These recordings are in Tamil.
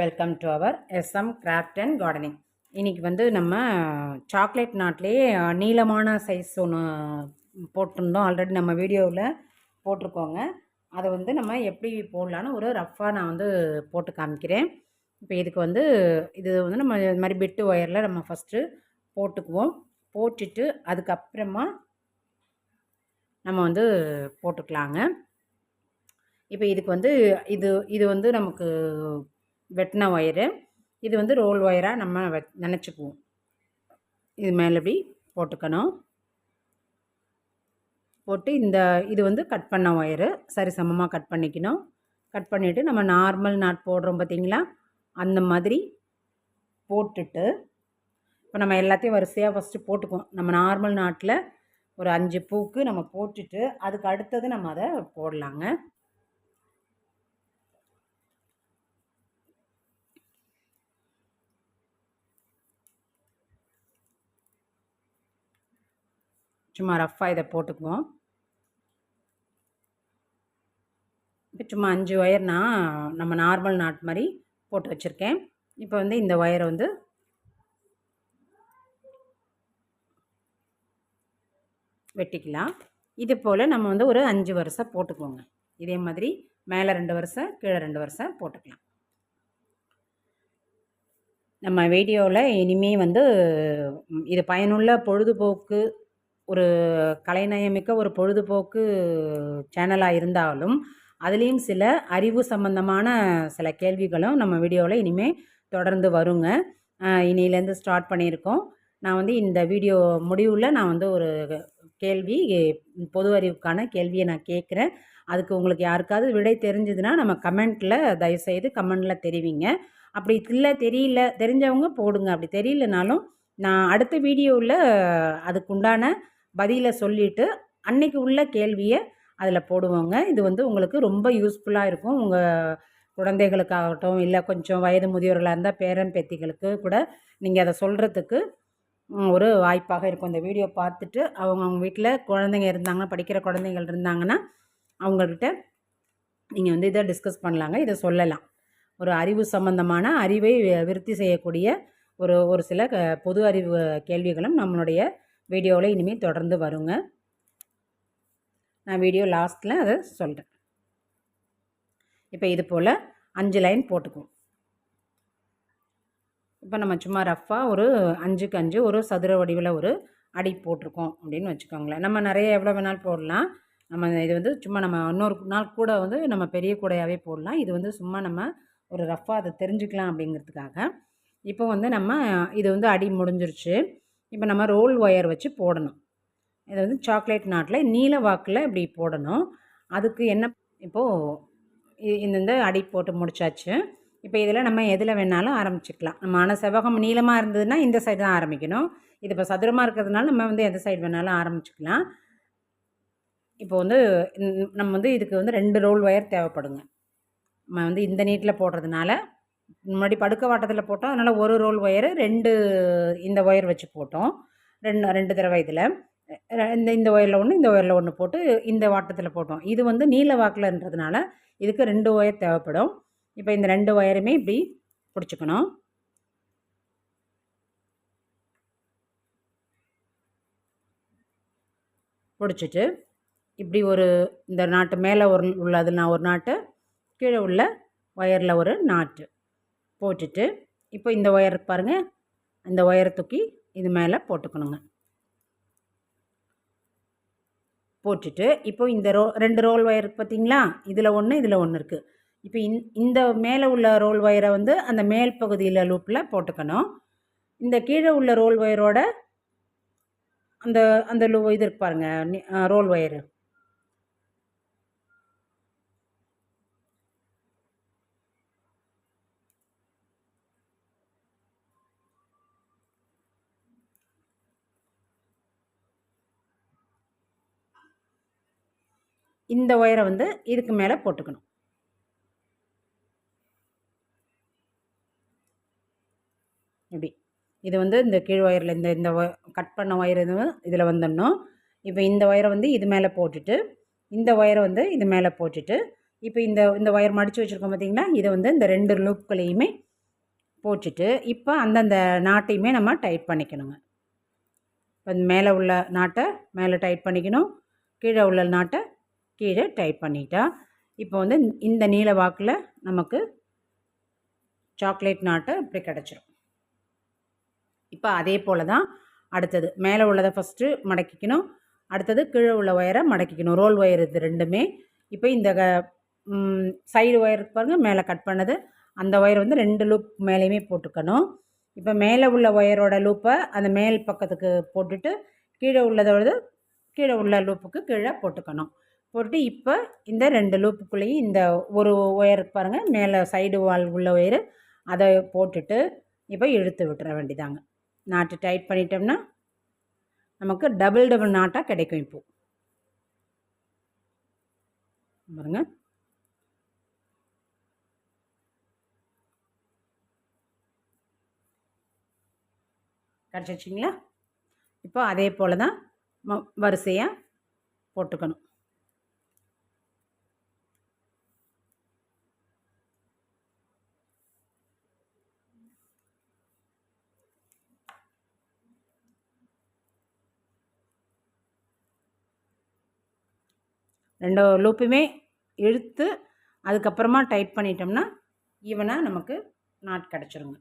Welcome to our S M craft and gardening இன்றைக்கி வந்து நம்ம சாக்லேட் நாட்லேயே நீளமான சைஸ் ஒன்று போட்டிருந்தோம். ஆல்ரெடி நம்ம வீடியோவில் போட்டிருக்கோங்க. அதை வந்து நம்ம எப்படி போடலான்னு ஒரு ரஃப்பாக நான் வந்து போட்டு காமிக்கிறேன். இப்போ இதுக்கு வந்து இது வந்து நம்ம இது மாதிரி பெட்டு ஒயரில் நம்ம ஃபஸ்ட்டு போட்டுக்குவோம். போட்டுட்டு அதுக்கப்புறமா நம்ம வந்து போட்டுக்கலாங்க. இப்போ இதுக்கு வந்து இது இது வந்து நமக்கு வெட்டின ஒயரு. இது வந்து ரோல் ஒயராக நம்ம வெ நினச்சிக்குவோம். இது மேலே இப்படி போட்டுக்கணும். போட்டு இந்த இது வந்து கட் பண்ண ஒயரு. சரி சமமாக கட் பண்ணிக்கணும். கட் பண்ணிவிட்டு நம்ம நார்மல் நாட் போடுறோம் பார்த்தீங்களா அந்த மாதிரி போட்டுட்டு இப்போ நம்ம எல்லாத்தையும் வரிசையாக ஃபஸ்ட்டு போட்டுக்குவோம். நம்ம நார்மல் நாட்டில் ஒரு அஞ்சு பூக்கு நம்ம போட்டுட்டு அதுக்கு அடுத்தது நம்ம அதை போடலாங்க. சும்மா ரஃப்பாக இதை போட்டுக்குவோம். இப்போ சும்மா அஞ்சு ஒயர் நான் நம்ம நார்மல் நாட் மாதிரி போட்டு வச்சுருக்கேன். இப்போ வந்து இந்த ஒயரை வந்து வெட்டிக்கலாம். இது போல் நம்ம வந்து ஒரு அஞ்சு வருஷம் போட்டுக்குவோங்க இதே மாதிரி மேலே ரெண்டு வருஷம் கீழே ரெண்டு வருஷம் போட்டுக்கலாம். நம்ம வீடியோவில் இனிமேல் வந்து இது பயனுள்ள பொழுதுபோக்கு ஒரு கலைநயமிக்க ஒரு பொழுதுபோக்கு சேனலாக இருந்தாலும் அதுலேயும் சில அறிவு சம்மந்தமான சில கேள்விகளும் நம்ம வீடியோவில் இனிமேல் தொடர்ந்து வருங்க. இனியிலேருந்து ஸ்டார்ட் பண்ணியிருக்கோம். நான் வந்து இந்த வீடியோ முடிவில் நான் வந்து ஒரு கேள்வி பொது அறிவுக்கான கேள்வியை நான் கேட்குறேன். அதுக்கு உங்களுக்கு யாருக்காவது விடை தெரிஞ்சதுன்னா நம்ம கமெண்ட்டில் தயவுசெய்து கமெண்டில் தெரிவிங்க. அப்படி இல்லை தெரியல தெரிஞ்சவங்க போடுங்க. அப்படி தெரியலனாலும் நான் அடுத்த வீடியோவில் அதுக்குண்டான பதிலை சொல்லிவிட்டு அன்னைக்கு உள்ள கேள்வியை அதில் போடுவோங்க. இது வந்து உங்களுக்கு ரொம்ப யூஸ்ஃபுல்லாக இருக்கும். உங்கள் குழந்தைகளுக்காகட்டும் இல்லை கொஞ்சம் வயது முதியோர்களாக இருந்தால் பேரன் பேத்திகளுக்கு கூட நீங்கள் அதை சொல்கிறதுக்கு ஒரு வாய்ப்பாக இருக்கும். இந்த வீடியோ பார்த்துட்டு அவங்க அவங்க வீட்டில் குழந்தைங்க இருந்தாங்கன்னா படிக்கிற குழந்தைகள் இருந்தாங்கன்னா அவங்கக்கிட்ட நீங்கள் வந்து இதை டிஸ்கஸ் பண்ணலாங்க. இதை சொல்லலாம். ஒரு அறிவு சம்பந்தமான அறிவை விருத்தி செய்யக்கூடிய ஒரு ஒரு சில பொது அறிவு கேள்விகளும் நம்மளுடைய வீடியோவில் இனிமேல் தொடர்ந்து வருங்க. நான் வீடியோ லாஸ்ட்டில் அதை சொல்கிறேன் இப்போ இது போல் அஞ்சு லைன் போட்டுக்குவோம். இப்போ நம்ம சும்மா ரஃப்பாக ஒரு அஞ்சுக்கு அஞ்சு ஒரு சதுர வடிவில் ஒரு அடி போட்டிருக்கோம் அப்படின்னு வச்சுக்கோங்களேன். நம்ம நிறைய எவ்வளோ வேணாலும் போடலாம். நம்ம இது வந்து சும்மா நம்ம இன்னொரு நாள் கூட வந்து நம்ம பெரிய கூடையாகவே போடலாம். இது வந்து சும்மா நம்ம ஒரு ரஃப்பாக அதை தெரிஞ்சுக்கலாம் அப்படிங்கிறதுக்காக. இப்போ வந்து நம்ம இது வந்து அடி முடிஞ்சிருச்சு. இப்போ நம்ம ரோல் ஒயர் வச்சு போடணும். இதை வந்து சாக்லேட் நாட்டில் நீல வாக்கில் இப்படி போடணும். அதுக்கு என்ன இப்போது இந்த அடி போட்டு முடிச்சாச்சு. இப்போ இதில் நம்ம எதில் வேணாலும் ஆரம்பிச்சுக்கலாம். நம்ம ஆனால் செவ்வகம் நீளமாக இருந்ததுன்னா இந்த சைடு தான் ஆரம்பிக்கணும். இது இப்போ சதுரமாக இருக்கிறதுனால நம்ம வந்து எந்த சைடு வேணாலும் ஆரம்பிச்சுக்கலாம். இப்போ வந்து நம்ம வந்து இதுக்கு வந்து ரெண்டு ரோல் ஒயர் தேவைப்படுங்க. நம்ம வந்து இந்த நீட்டில் போடுறதுனால முன்னாடி படுக்க வாட்டத்தில் போட்டோம். அதனால் ஒரு ரோல் ஒயரு ரெண்டு இந்த ஒயர் வச்சு போட்டோம். ரெண்டு ரெண்டு தடவை இதில். இந்த இந்த ஒயரில் ஒன்று இந்த ஒயரில் ஒன்று போட்டு இந்த வாட்டத்தில் போட்டோம். இது வந்து நீல வாக்கில்ன்றதுனால இதுக்கு ரெண்டு ஒயர் தேவைப்படும். இப்போ இந்த ரெண்டு ஒயருமே இப்படி பிடிச்சிக்கணும். பிடிச்சிட்டு இப்படி ஒரு இந்த நாட்டு மேலே ஒரு உள்ளது நான் ஒரு நாட்டு கீழே உள்ள ஒயரில் ஒரு நாட்டு. போட்டுட்டு இப்போ இந்த ஒயர் பாருங்கள் இந்த ஒயரை தூக்கி இது மேலே போட்டுக்கணுங்க. போட்டுட்டு இப்போ இந்த ரோ ரெண்டு ரோல் ஒயர் பார்த்தீங்களா? இதில் ஒன்று இதில் ஒன்று இருக்குது இப்போ இந் இந்த மேலே உள்ள ரோல் ஒயரை வந்து அந்த மேல் பகுதியில் லூப்பில் போட்டுக்கணும். இந்த கீழே உள்ள ரோல் ஒயரோட அந்த அந்த லூ இது இருக்கு பாருங்கள் ரோல் ஒயரு இந்த ஒயரை வந்து இதுக்கு மேலே போட்டுக்கணும். இப்படி. இது வந்து இந்த கீழ் ஒயரில் இந்த இந்த கட் பண்ண ஒயர் எதுவும் இதில் வந்துடணும். இப்போ இந்த ஒயரை வந்து இது மேலே போட்டுட்டு இந்த ஒயரை வந்து இது மேலே போட்டுட்டு இப்போ இந்த இந்த ஒயர் மடித்து வச்சுருக்கோம் பார்த்திங்கன்னா இதை வந்து இந்த ரெண்டு லூப்களையுமே போட்டுட்டு இப்போ அந்தந்த நாட்டையுமே நம்ம டைட் பண்ணிக்கணுங்க. இப்போ மேலே உள்ள நாட்டை மேலே டைட் பண்ணிக்கணும் கீழே உள்ள நாட்டை கீழே டைப் பண்ணிட்டா இப்போ வந்து இந்த நீல வாக்கில் நமக்கு சாக்லேட் நாட்டை இப்படி கிடச்சிரும். இப்போ அதே போல் தான் அடுத்தது. மேலே உள்ளதை ஃபஸ்ட்டு மடக்கிக்கணும். அடுத்தது கீழே உள்ள ஒயரை மடக்கிக்கணும். ரோல் ஒயர் இது ரெண்டுமே. இப்போ இந்த சைடு ஒயர் பாருங்கள் மேலே கட் பண்ணது. அந்த ஒயர் வந்து ரெண்டு லூப் மேலேயுமே போட்டுக்கணும். இப்போ மேலே உள்ள ஒயரோட லூப்பை அந்த மேல் பக்கத்துக்கு போட்டுட்டு கீழே உள்ளதோட கீழே உள்ள லூப்புக்கு கீழே போட்டுக்கணும். போட்டு இப்போ இந்த ரெண்டு லூப்புக்குள்ளேயும் இந்த ஒரு ஒயர் பாருங்கள் மேலே சைடு வால் உள்ள ஒயரு அதை போட்டுட்டு இப்போ இழுத்து விட்டுற வேண்டியதாங்க. நாட்டு டைட் பண்ணிட்டோம்னா நமக்கு டபுள் டபுள் நாட்டாக கிடைக்கும் இப்போது பாருங்க. கிடச்சிச்சிங்களா இப்போ அதே போல் தான் வரிசையாக போட்டுக்கணும். ரெண்டு லூப்புமே இழுத்து அதுக்கப்புறமா டைட் பண்ணிட்டோம்னா ஈவனாக நமக்கு நாட் கிடச்சிருங்க.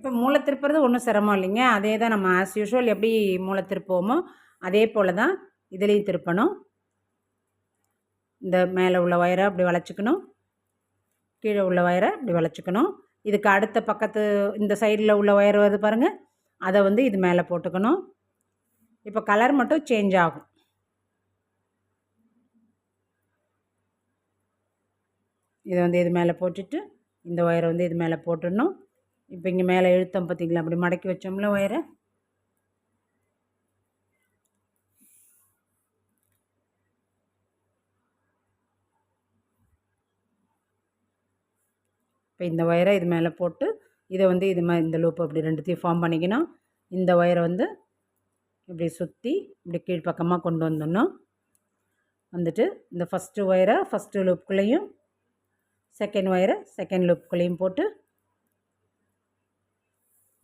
இப்போ மூளை திருப்புறது ஒன்றும் சிரமம் இல்லைங்க. அதே தான் நம்ம ஆஸ் யூஷுவல் எப்படி மூளை திருப்போமோ அதே போல் தான் இதுலேயும் திருப்பணும். இந்த மேலே உள்ள ஒயரை அப்படி வளைச்சிக்கணும். கீழே உள்ள ஒயரை இப்படி வளைச்சிக்கணும். இதுக்கு அடுத்த பக்கத்து இந்த சைடில் உள்ள ஒயர் வருது பாருங்கள் அதை வந்து இது மேலே போட்டுக்கணும். இப்போ கலர் மட்டும் சேஞ்ச் ஆகும். இதை வந்து இது மேலே போட்டுட்டு இந்த ஒயரை வந்து இது மேலே போட்டுடணும். இப்போ இங்கே மேலே இழுத்தம் பார்த்திங்களா அப்படி மடக்கி வச்சோம்ல ஒயரை? இப்போ இந்த ஒயரை இது மேலே போட்டு இதை வந்து இது மாதிரி இந்த லூப் அப்படி ரெண்டுத்தையும் ஃபார்ம் பண்ணிக்கணும் இந்த ஒயரை வந்து இப்படி சுற்றி இப்படி கீழ்ப்பக்கமாக கொண்டு வந்துடணும். வந்துட்டு இந்த ஃபஸ்ட்டு ஒயரை ஃபஸ்ட்டு லூப்புக்குள்ளேயும் செகண்ட் ஒயரை செகண்ட் லூப்புக்குள்ளேயும் போட்டு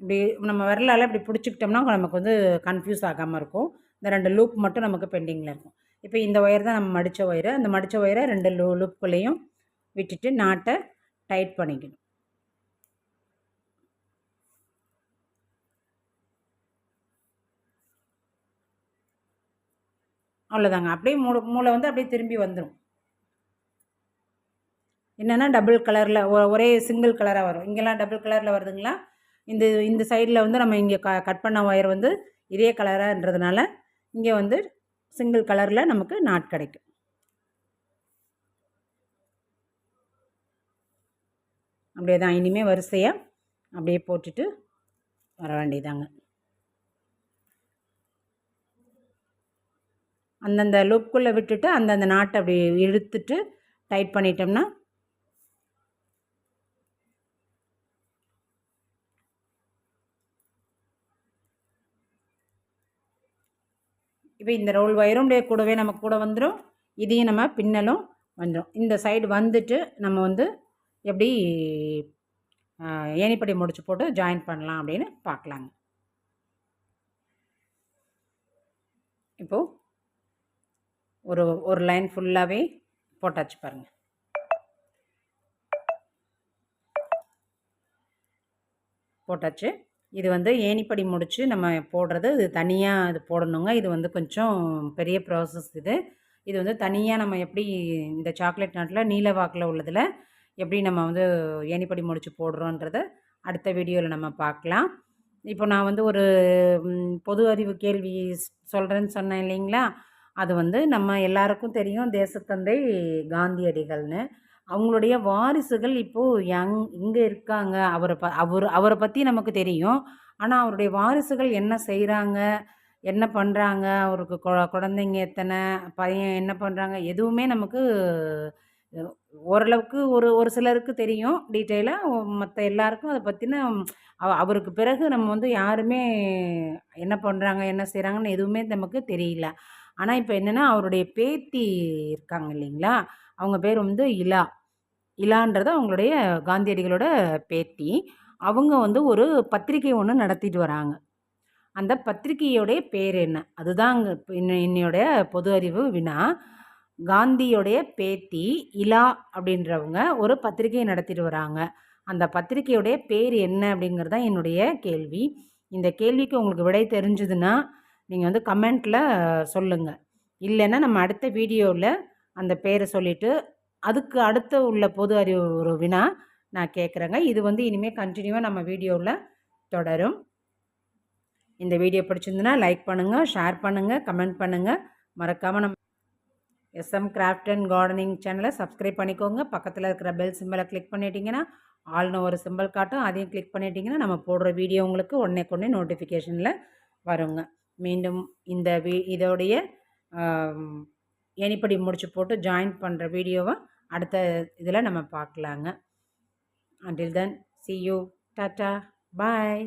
இப்படி நம்ம விரலால் இப்படி பிடிச்சிக்கிட்டோம்னா நமக்கு வந்து கன்ஃபியூஸ் ஆகாமல் இருக்கும். இந்த ரெண்டு லூப் மட்டும் நமக்கு பெண்டிங்கில் இருக்கும். இப்போ இந்த ஒயர் தான் நம்ம மடித்த ஒயரு அந்த மடித்த ஒயரை ரெண்டு லூ லூப்புக்குள்ளேயும் விட்டுட்டு நாட்டை டைட் பண்ணிக்கணும். அவ்வளோதாங்க அப்படியே மூளை மூளை வந்து அப்படியே திரும்பி வந்துடும் என்னென்னா டபுள் கலரில் ஒரே சிங்கிள் கலராக வரும். இங்கெல்லாம் டபுள் கலரில் வருதுங்களா? இந்த இந்த சைடில் வந்து நம்ம இங்கே க கட் பண்ண ஒயர் வந்து இதே கலராகன்றதுனால இங்கே வந்து சிங்கிள் கலரில் நமக்கு நாட் கிடைக்கும். அப்படியே தான் இனிமேல் வரிசையாக அப்படியே போட்டுட்டு வர வேண்டியதாங்க. அந்தந்த லுக்குள்ளே விட்டுட்டு அந்தந்த நாட்டை அப்படி இழுத்துட்டு டைட் பண்ணிட்டோம்னா இப்போ இந்த ரோல் ஒயரும் கூடவே நம்ம கூட வந்துடும் இதையும் நம்ம பின்னலும் வந்துடும் இந்த சைடு வந்துட்டு நம்ம வந்து எப்படி ஏணிப்படி முடிச்சு போட்டு ஜாயின் பண்ணலாம் அப்படின்னு பார்க்கலாங்க. இப்போது ஒரு ஒரு லைன் ஃபுல்லாகவே போட்டாச்சு பாருங்கள் போட்டாச்சு. இது வந்து ஏணிப்படி முடித்து நம்ம போடுறது இது தனியாக இது போடணுங்க. இது வந்து கொஞ்சம் பெரிய ப்ராசஸ் இது. இது வந்து தனியாக நம்ம எப்படி இந்த சாக்லேட் நாட்டில் நீல வாக்கில் உள்ளதில் எப்படி நம்ம வந்து ஏணிப்படி முடித்து போடுறோன்றத அடுத்த வீடியோவில் நம்ம பார்க்கலாம். இப்போ நான் வந்து ஒரு பொது அறிவு கேள்வி சொல்கிறேன்னு சொன்னேன் இல்லைங்களா? அது வந்து நம்ம எல்லாருக்கும் தெரியும். தேசத்தந்தை காந்தியடிகள்னு. அவங்களுடைய வாரிசுகள் இப்போது யங் இங்கே இருக்காங்க. அவரை ப அவர் அவரை பற்றி நமக்கு தெரியும். ஆனால் அவருடைய வாரிசுகள் என்ன செய்கிறாங்க என்ன பண்ணுறாங்க அவருக்கு கொ குழந்தைங்க எத்தனை? பையன் என்ன பண்ணுறாங்க எதுவுமே நமக்கு ஓரளவுக்கு ஒரு ஒரு சிலருக்கு தெரியும். டீட்டெயிலாக மற்ற எல்லாருக்கும் அதை பற்றின அவ அவருக்கு பிறகு நம்ம வந்து யாருமே என்ன பண்ணுறாங்க என்ன செய்கிறாங்கன்னு எதுவுமே நமக்கு தெரியல. ஆனால் இப்போ என்னென்னா அவருடைய பேத்தி இருக்காங்க இல்லைங்களா? அவங்க பேர் வந்து இலா. இலான்றது அவங்களுடைய காந்தியடிகளோட பேத்தி. அவங்க வந்து ஒரு பத்திரிக்கை ஒன்று நடத்திட்டு வராங்க. அந்த பத்திரிகையோடைய பேர் என்ன? அதுதான் என்னையோடைய பொது அறிவு வினா. காந்தியோடைய பேத்தி இலா அப்படின்றவங்க ஒரு பத்திரிகையை நடத்திட்டு வராங்க. அந்த பத்திரிகையோடைய பேர் என்ன அப்படிங்கிறது தான் என்னுடைய கேள்வி. இந்த கேள்விக்கு உங்களுக்கு விடை தெரிஞ்சுதுன்னா நீங்கள் வந்து கமெண்ட்டில் சொல்லுங்கள் இல்லைன்னா நம்ம அடுத்த வீடியோவில் அந்த பேரை சொல்லிவிட்டு அதுக்கு அடுத்து உள்ள பொது அறிவு ஒரு வினா நான் கேட்குறேங்க இது வந்து இனிமேல் கண்டினியூவாக நம்ம வீடியோவில் தொடரும். இந்த வீடியோ பிடிச்சிருந்துன்னா லைக் பண்ணுங்கள் ஷேர் பண்ணுங்கள் கமெண்ட் பண்ணுங்கள் மறக்காமல் நம்ம S M craft and gardening சேனலை சப்ஸ்கிரைப் பண்ணிக்கோங்க. பக்கத்தில் இருக்கிற பெல் சிம்பிளை கிளிக் பண்ணிட்டீங்கன்னா ஆள்னு ஒரு சிம்பிள் காட்டும். அதையும் கிளிக் பண்ணிட்டீங்கன்னா நம்ம போடுற வீடியோ உங்களுக்கு உடனே கொண்டே நோட்டிஃபிகேஷனில் வருங்க. மீண்டும் இந்த வீ இதோடைய எனிப்படி முடிச்சு போட்டு ஜாயின் பண்ணுற வீடியோவை அடுத்த இதில் நம்ம பார்க்கலாங்க. Until then see you tata bye